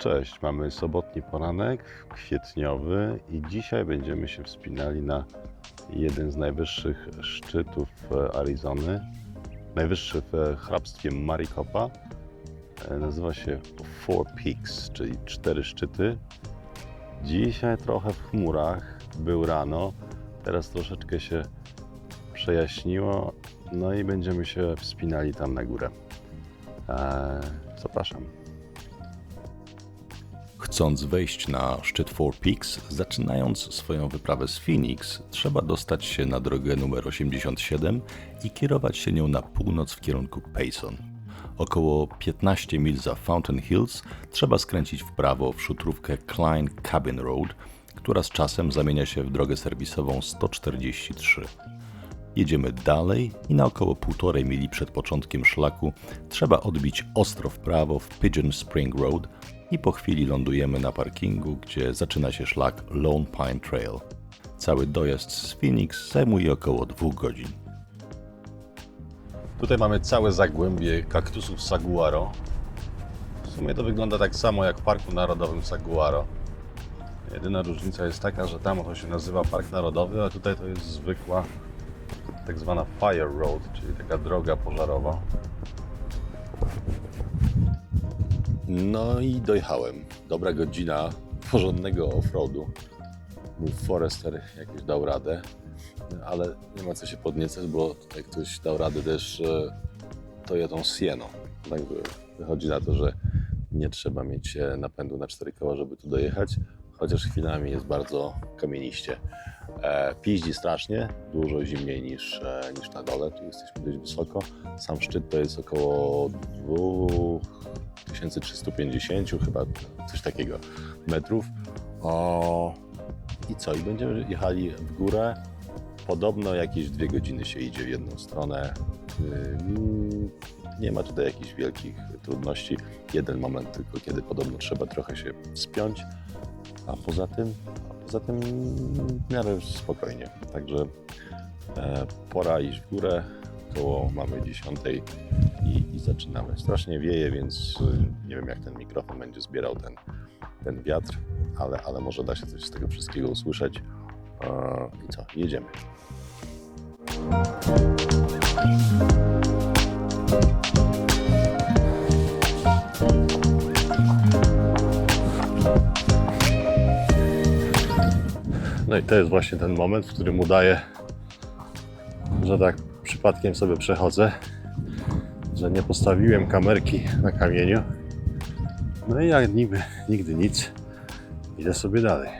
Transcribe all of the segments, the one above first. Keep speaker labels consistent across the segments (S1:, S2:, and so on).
S1: Cześć, mamy sobotni poranek, kwietniowy i dzisiaj będziemy się wspinali na jeden z najwyższych szczytów e, Arizony. Najwyższy w e, hrabstwie Maricopa. E, Nazywa się Four Peaks, czyli cztery szczyty. Dzisiaj trochę w chmurach, był rano, teraz troszeczkę się przejaśniło, no i będziemy się wspinali tam na górę. Eee, zapraszam.
S2: Chcąc wejść na szczyt Four Peaks, zaczynając swoją wyprawę z Phoenix, trzeba dostać się na drogę numer 87 i kierować się nią na północ w kierunku Payson. Około 15 mil za Fountain Hills trzeba skręcić w prawo w szutrówkę Klein Cabin Road, która z czasem zamienia się w drogę serwisową 143. Jedziemy dalej i na około półtorej mili przed początkiem szlaku trzeba odbić ostro w prawo w Pigeon Spring Road i po chwili lądujemy na parkingu, gdzie zaczyna się szlak Lone Pine Trail. Cały dojazd z Phoenix zajmuje około dwóch godzin.
S1: Tutaj mamy całe zagłębie kaktusów saguaro. W sumie to wygląda tak samo jak w Parku Narodowym Saguaro. Jedyna różnica jest taka, że tam to się nazywa Park Narodowy, a tutaj to jest zwykła tak zwana Fire Road, czyli taka droga pożarowa. No i dojechałem. Dobra godzina porządnego offroadu. Mój Forester jakoś dał radę, ale nie ma co się podniecać, bo tutaj ktoś dał radę też e, Toyotą Sieną. Tak wy- wychodzi na to, że nie trzeba mieć e, napędu na cztery koła, żeby tu dojechać, chociaż chwilami jest bardzo kamieniście. E, piździ strasznie, dużo zimniej niż, niż na dole, tu jesteśmy dość wysoko. Sam szczyt to jest około 2350 chyba, coś takiego metrów. O, I co? I będziemy jechali w górę. Podobno jakieś dwie godziny się idzie w jedną stronę. Ym, Nie ma tutaj jakichś wielkich trudności. Jeden moment tylko, kiedy podobno trzeba trochę się spiąć, a poza tym, a poza tym w miarę spokojnie. Także e, pora iść w górę. Koło mamy 10 i, i zaczynamy. Strasznie wieje, więc y, nie wiem jak ten mikrofon będzie zbierał ten, ten wiatr, ale, ale może da się coś z tego wszystkiego usłyszeć. I co? Jedziemy. No i to jest właśnie ten moment, w którym udaję, że tak przypadkiem sobie przechodzę, że nie postawiłem kamerki na kamieniu. No i jak niby nigdy nic, idę sobie dalej.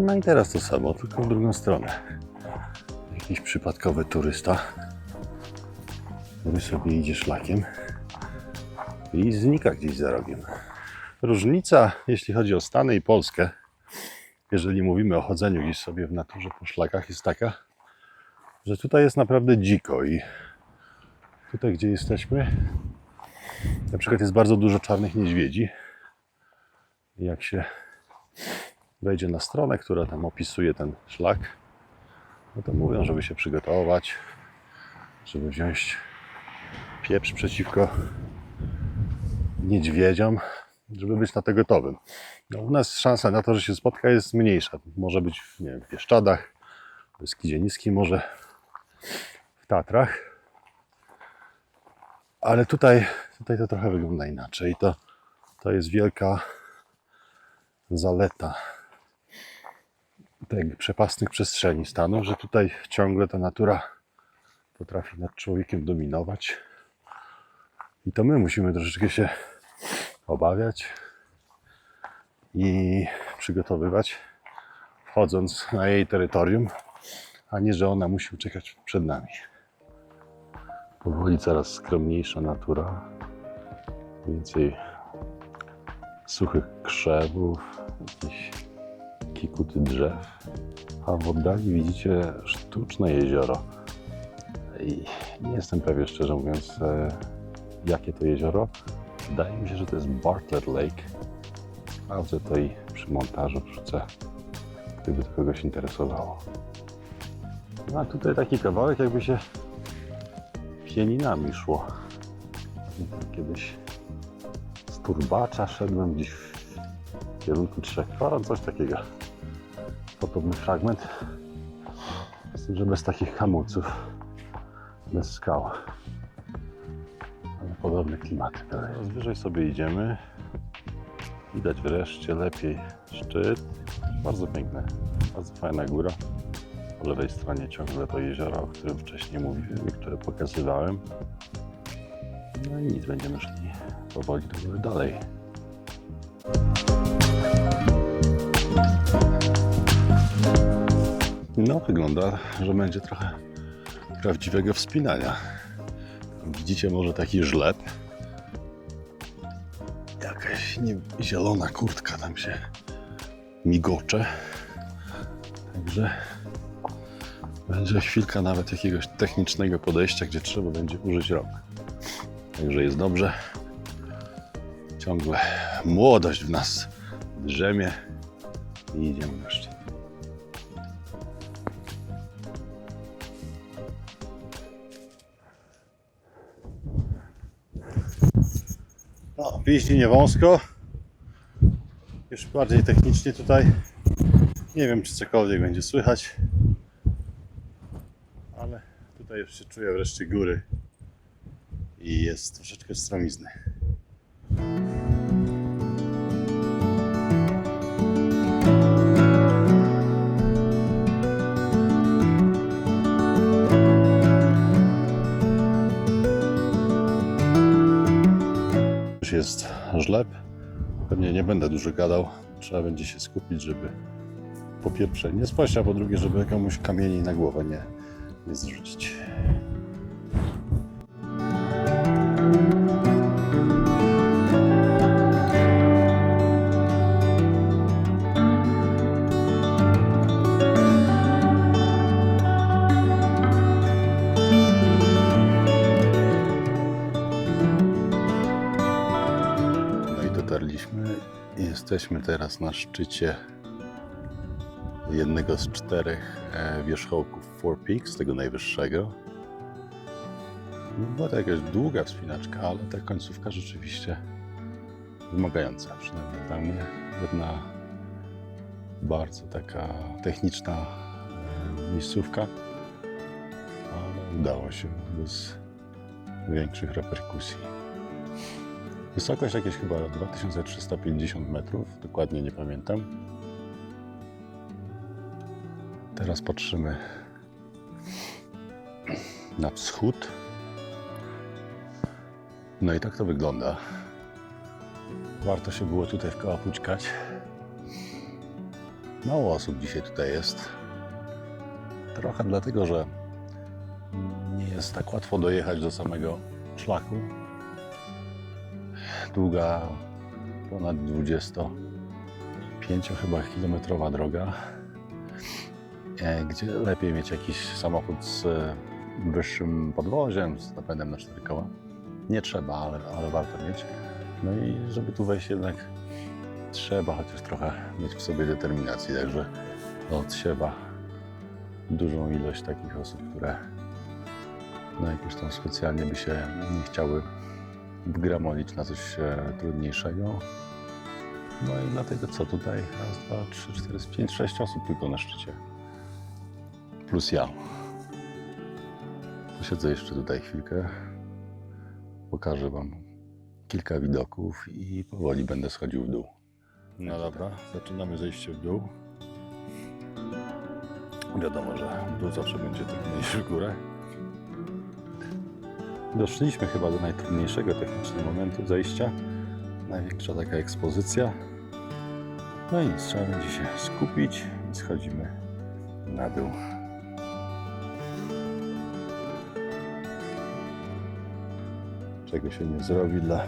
S1: No i teraz to samo, tylko w drugą stronę. Jakiś przypadkowy turysta, który sobie idzie szlakiem i znika gdzieś za rogiem. Różnica, jeśli chodzi o Stany i Polskę, jeżeli mówimy o chodzeniu gdzieś sobie w naturze po szlakach, jest taka, że tutaj jest naprawdę dziko i tutaj, gdzie jesteśmy, na przykład jest bardzo dużo czarnych niedźwiedzi. Jak się wejdzie na stronę, która tam opisuje ten szlak, no to mówią, żeby się przygotować, żeby wziąć pieprz przeciwko niedźwiedziom, żeby być na to gotowym. No, u nas szansa na to, że się spotka jest mniejsza. Może być nie wiem, w Bieszczadach, Beskidzie Niskim, może w Tatrach. Ale tutaj, tutaj to trochę wygląda inaczej. To, to jest wielka zaleta tych przepastnych przestrzeni Stanów, że tutaj ciągle ta natura potrafi nad człowiekiem dominować. I to my musimy troszeczkę się obawiać i przygotowywać, wchodząc na jej terytorium, a nie, że ona musi uciekać przed nami. Powoli coraz skromniejsza natura, więcej suchych krzewów, jakichś kikuty drzew, a w oddali widzicie sztuczne jezioro. I nie jestem pewien, szczerze mówiąc, e, jakie to jezioro. Wydaje mi się, że to jest Bartlett Lake. Sprawdzę to i przy montażu wrzucę, gdyby to kogoś interesowało. No a tutaj taki kawałek, jakby się pieninami szło. Kiedyś turbacza szedłem gdzieś w kierunku trzech koron, coś takiego. Podobny fragment. Z tym, że bez takich hamulców, bez skał. Ale podobny klimat. Teraz wyżej sobie idziemy. Widać wreszcie lepiej szczyt. Bardzo piękne, bardzo fajna góra. Po lewej stronie ciągle to jezioro, o którym wcześniej mówiłem które pokazywałem. No i nic, będziemy szli powoli do dalej. No, wygląda, że będzie trochę prawdziwego wspinania. Widzicie może taki żleb. Jakaś nie, zielona kurtka tam się migocze. Także będzie chwilka nawet jakiegoś technicznego podejścia, gdzie trzeba będzie użyć rąk. Także jest dobrze. Ciągle młodość w nas drzemie i idziemy na szczyt. No, piździ nie wąsko. Już bardziej technicznie tutaj. Nie wiem, czy cokolwiek będzie słychać. Tutaj już się czuję wreszcie góry. I jest troszeczkę stromizny. Już jest żleb. Pewnie nie będę dużo gadał. Trzeba będzie się skupić, żeby po pierwsze nie spaść, a po drugie, żeby komuś kamieni na głowę nie, nie zrzucić. No. Jesteśmy teraz na szczycie jednego z czterech e, wierzchołków Four Peaks, tego najwyższego. Była to jakaś długa wspinaczka, ale ta końcówka rzeczywiście wymagająca, przynajmniej dla mnie. Jedna bardzo taka techniczna e, miejscówka, ale udało się bez większych reperkusji. Wysokość jakieś chyba 2350 metrów, dokładnie nie pamiętam. Teraz patrzymy na wschód. No i tak to wygląda. Warto się było tutaj w koła pućkać. Mało osób dzisiaj tutaj jest. Trochę dlatego, że nie jest tak łatwo dojechać do samego szlaku. Długa, ponad 25 chyba kilometrowa droga gdzie lepiej mieć jakiś samochód z e, wyższym podwoziem, z napędem na cztery koła. Nie trzeba, ale, ale warto mieć. No i żeby tu wejść jednak trzeba chociaż trochę mieć w sobie determinacji, także odsiewa dużą ilość takich osób, które no jakoś tam specjalnie by się nie chciały wgramolić na coś e, trudniejszego. No i dlatego co tutaj? Raz, dwa, trzy, cztery, pięć, sześć osób tylko na szczycie plus ja. Posiedzę jeszcze tutaj chwilkę. Pokażę Wam kilka widoków i powoli będę schodził w dół. No dobra, zaczynamy zejście w dół. Wiadomo, że w dół zawsze będzie trudniejszy w górę. Doszliśmy chyba do najtrudniejszego technicznie momentu zejścia. Największa taka ekspozycja. No i nic, trzeba będzie się skupić i schodzimy na dół. Czego się nie zrobi dla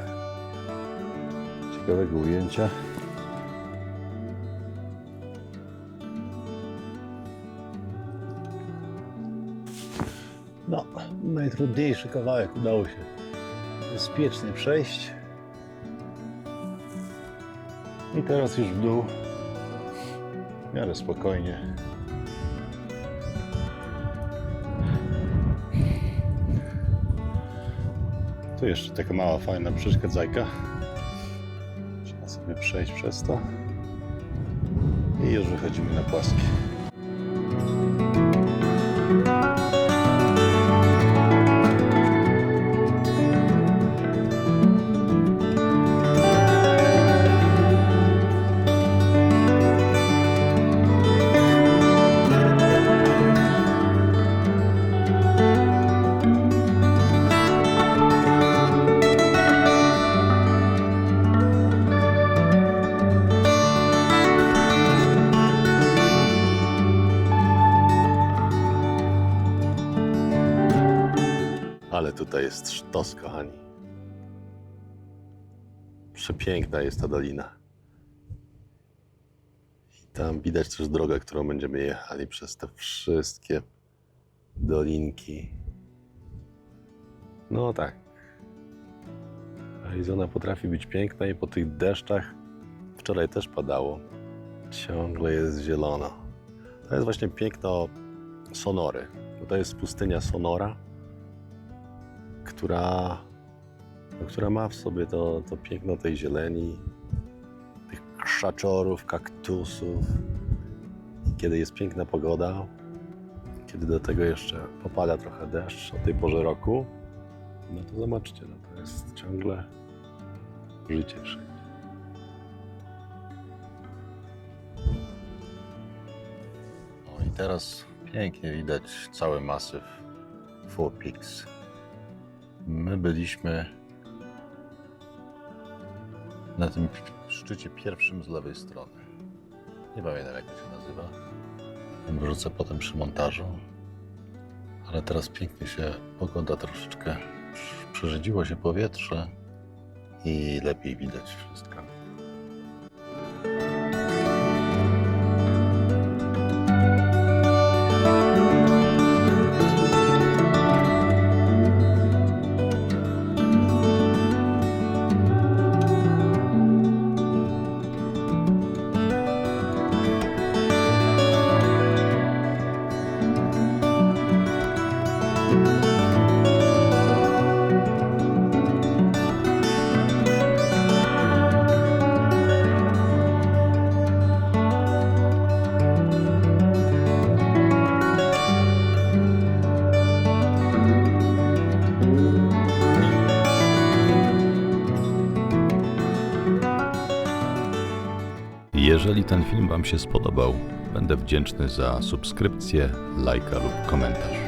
S1: ciekawego ujęcia. No, najtrudniejszy kawałek udało się bezpiecznie przejść. I teraz już w dół, w miarę spokojnie. Tu jeszcze taka mała, fajna przeszkadzajka. Trzeba sobie przejść przez to. I już wychodzimy na płaskie. Tutaj jest sztos, kochani. Przepiękna jest ta dolina. I tam widać też drogę, którą będziemy jechali przez te wszystkie dolinki. No tak. Arizona potrafi być piękna i po tych deszczach, wczoraj też padało, ciągle jest zielono. To jest właśnie piękno Sonory. To jest pustynia Sonora która, no, która ma w sobie to, to piękno tej zieleni, tych krzaczorów, kaktusów. I kiedy jest piękna pogoda, kiedy do tego jeszcze popada trochę deszcz o tej porze roku, no to zobaczcie, no to jest ciągle życie wszędzie. No i teraz pięknie widać cały masyw Four Peaks. My byliśmy na tym szczycie pierwszym z lewej strony. Nie pamiętam jak to się nazywa. Wrzucę potem przy montażu. Ale teraz pięknie się pogoda troszeczkę przerzedziło się powietrze i lepiej widać wszystko.
S2: Jeżeli ten film Wam się spodobał, będę wdzięczny za subskrypcję, lajka lub komentarz.